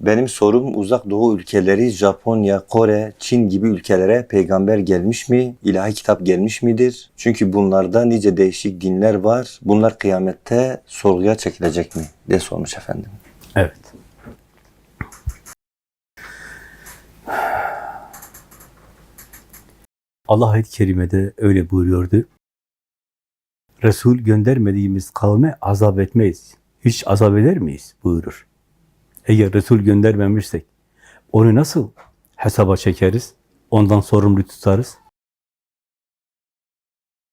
Benim sorum uzak doğu ülkeleri, Japonya, Kore, Çin gibi ülkelere peygamber gelmiş mi? İlahi kitap gelmiş midir? Çünkü bunlarda nice değişik dinler var. Bunlar kıyamette sorguya çekilecek mi? diye sormuş efendim. Evet. Allah ayet-i kerimede öyle buyuruyordu. Resul göndermediğimiz kavme azap etmeyiz. Hiç azap eder miyiz? buyurur. Eğer Resul göndermemişsek onu nasıl hesaba çekeriz? Ondan sorumlu tutarız?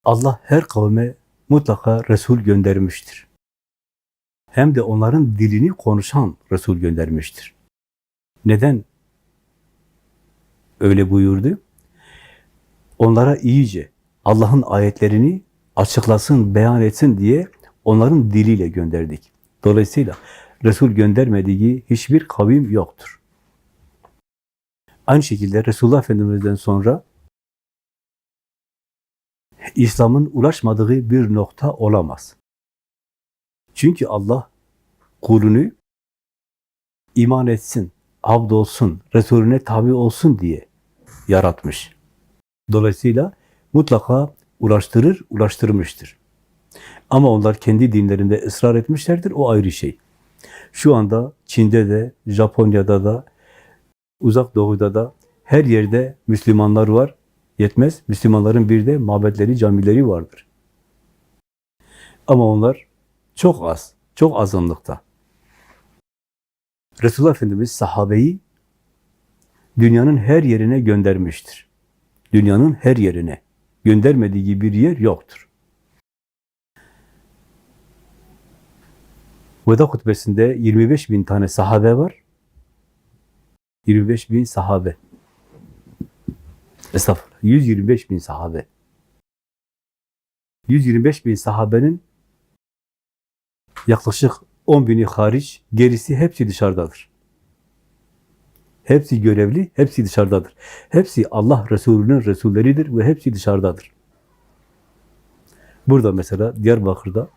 Allah her kavme mutlaka Resul göndermiştir. Hem de onların dilini konuşan Resul göndermiştir. Neden öyle buyurdu? Onlara iyice Allah'ın ayetlerini açıklasın, beyan etsin diye onların diliyle gönderdik. Dolayısıyla Resul göndermediği hiçbir kavim yoktur. Aynı şekilde Resulullah Efendimiz'den sonra İslam'ın ulaşmadığı bir nokta olamaz. Çünkü Allah kulunu iman etsin, abd olsun, Resulüne tabi olsun diye yaratmış. Dolayısıyla mutlaka ulaştırır, ulaştırmıştır. Ama onlar kendi dinlerinde ısrar etmişlerdir, o ayrı şey. Şu anda Çin'de de, Japonya'da da, Uzak Doğu'da da her yerde Müslümanlar var. Yetmez, Müslümanların bir de mabetleri, camileri vardır. Ama onlar çok az, çok azınlıkta. Resulullah Efendimiz sahabeyi dünyanın her yerine göndermiştir. Dünyanın her yerine. Göndermediği bir yer yoktur. Veda hutbesinde 25 bin tane sahabe var. 25 bin sahabe. Estağfurullah. 125 bin sahabe. 125 bin sahabenin yaklaşık 10 bini hariç, gerisi hepsi dışarıdadır. Hepsi görevli, hepsi dışarıdadır. Hepsi Allah Resulü'nün Resulleridir ve hepsi dışarıdadır. Burada mesela Diyarbakır'da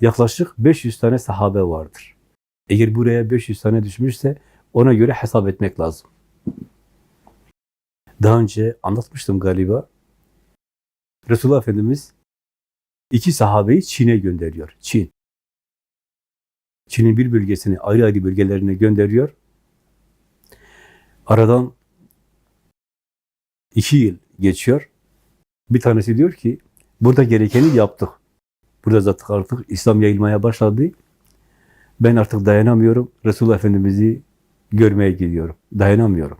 yaklaşık 500 tane sahabe vardır. Eğer buraya 500 tane düşmüşse ona göre hesap etmek lazım. Daha önce anlatmıştım galiba. Resulullah Efendimiz iki sahabeyi Çin'e gönderiyor. Çin. Çin'in bir bölgesini ayrı ayrı bölgelerine gönderiyor. Aradan iki yıl geçiyor. Bir tanesi diyor ki, burada gerekeni yaptık. Burada zaten artık İslam yayılmaya başladı. Ben artık dayanamıyorum. Resulullah Efendimiz'i görmeye gidiyorum. Dayanamıyorum.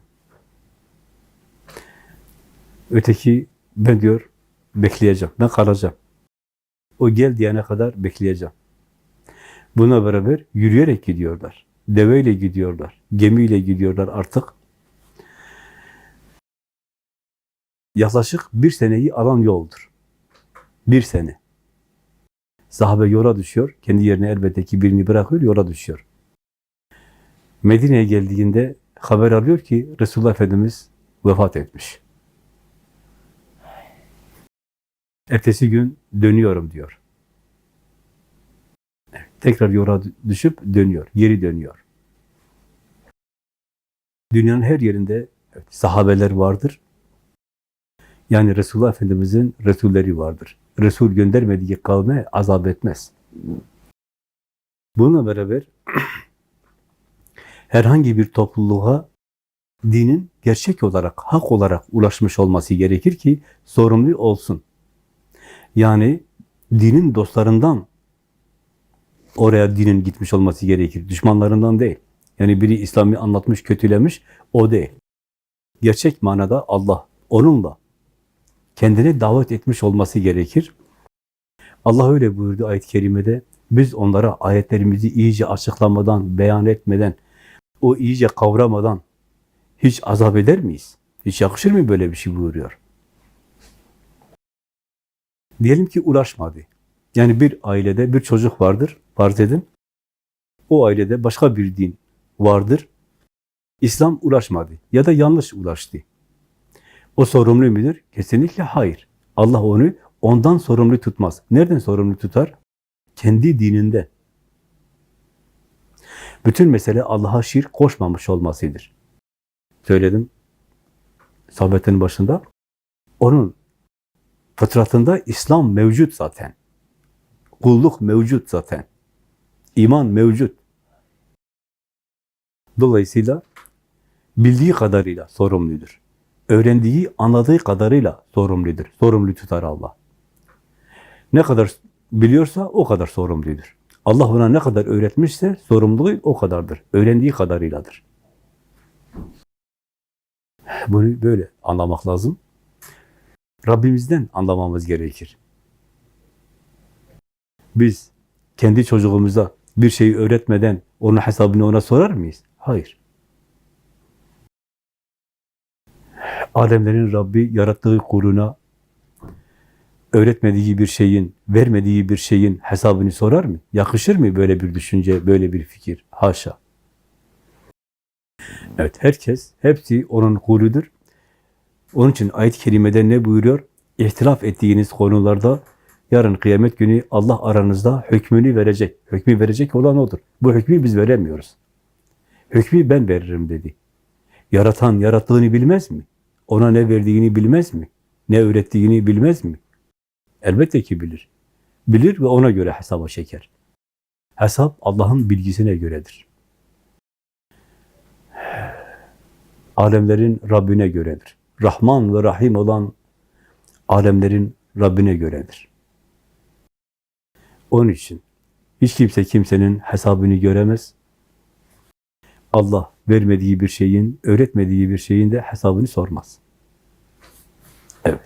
Öteki, ben diyor, bekleyeceğim. Ben kalacağım. O gel diyene kadar bekleyeceğim. Buna beraber yürüyerek gidiyorlar. Deveyle gidiyorlar. Gemiyle gidiyorlar artık. Yaklaşık bir seneyi alan yoldur. Bir sene. Sahabe yola düşüyor. Kendi yerine elbette ki birini bırakıyor, yola düşüyor. Medine'ye geldiğinde haber alıyor ki Resulullah Efendimiz vefat etmiş. Ertesi gün dönüyorum diyor. Tekrar yola düşüp dönüyor, geri dönüyor. Dünyanın her yerinde sahabeler vardır. Yani Resulullah Efendimiz'in Resulleri vardır. Resul göndermediği kavme azap etmez. Bununla beraber herhangi bir topluluğa dinin gerçek olarak, hak olarak ulaşmış olması gerekir ki sorumlu olsun. Yani dinin dostlarından oraya dinin gitmiş olması gerekir. Düşmanlarından değil. Yani biri İslam'ı anlatmış, kötülemiş, o değil. Gerçek manada Allah onunla kendine davet etmiş olması gerekir. Allah öyle buyurdu ayet-i kerimede. Biz onlara ayetlerimizi iyice açıklamadan, beyan etmeden, o iyice kavramadan hiç azap eder miyiz? Hiç yakışır mı böyle bir şey buyuruyor? Diyelim ki ulaşmadı. Yani bir ailede bir çocuk vardır, farz edin. O ailede başka bir din vardır. İslam ulaşmadı ya da yanlış ulaştı. O sorumlu mudur? Kesinlikle hayır. Allah onu ondan sorumlu tutmaz. Nereden sorumlu tutar? Kendi dininde. Bütün mesele Allah'a şirk koşmamış olmasıdır. Söyledim sohbetin başında. Onun fıtratında İslam mevcut zaten. Kulluk mevcut zaten. İman mevcut. Dolayısıyla bildiği kadarıyla sorumludur. Öğrendiği, anladığı kadarıyla sorumludur. Sorumlu tutar Allah. Ne kadar biliyorsa o kadar sorumludur. Allah ona ne kadar öğretmişse sorumluluğu o kadardır. Öğrendiği kadarıyladır. Bunu böyle anlamak lazım. Rabbimizden anlamamız gerekir. Biz kendi çocuğumuza bir şeyi öğretmeden onun hesabını ona sorar mıyız? Hayır. Alemlerin Rabbi yarattığı kuluna öğretmediği bir şeyin, vermediği bir şeyin hesabını sorar mı? Yakışır mı böyle bir düşünce, böyle bir fikir? Haşa. Evet, herkes, hepsi onun kuludur. Onun için ayet-i kerimede ne buyuruyor? İhtilaf ettiğiniz konularda yarın kıyamet günü Allah aranızda hükmünü verecek. Hükmü verecek olan odur. Bu hükmü biz veremiyoruz. Hükmü ben veririm dedi. Yaratan yarattığını bilmez mi? Ona ne verdiğini bilmez mi? Ne öğrettiğini bilmez mi? Elbette ki bilir. Bilir ve ona göre hesaba çeker. Hesap Allah'ın bilgisine göredir. Alemlerin Rabbine göredir. Rahman ve Rahim olan alemlerin Rabbine göredir. Onun için hiç kimse kimsenin hesabını göremez. Allah vermediği bir şeyin, öğretmediği bir şeyin de hesabını sormaz. Evet.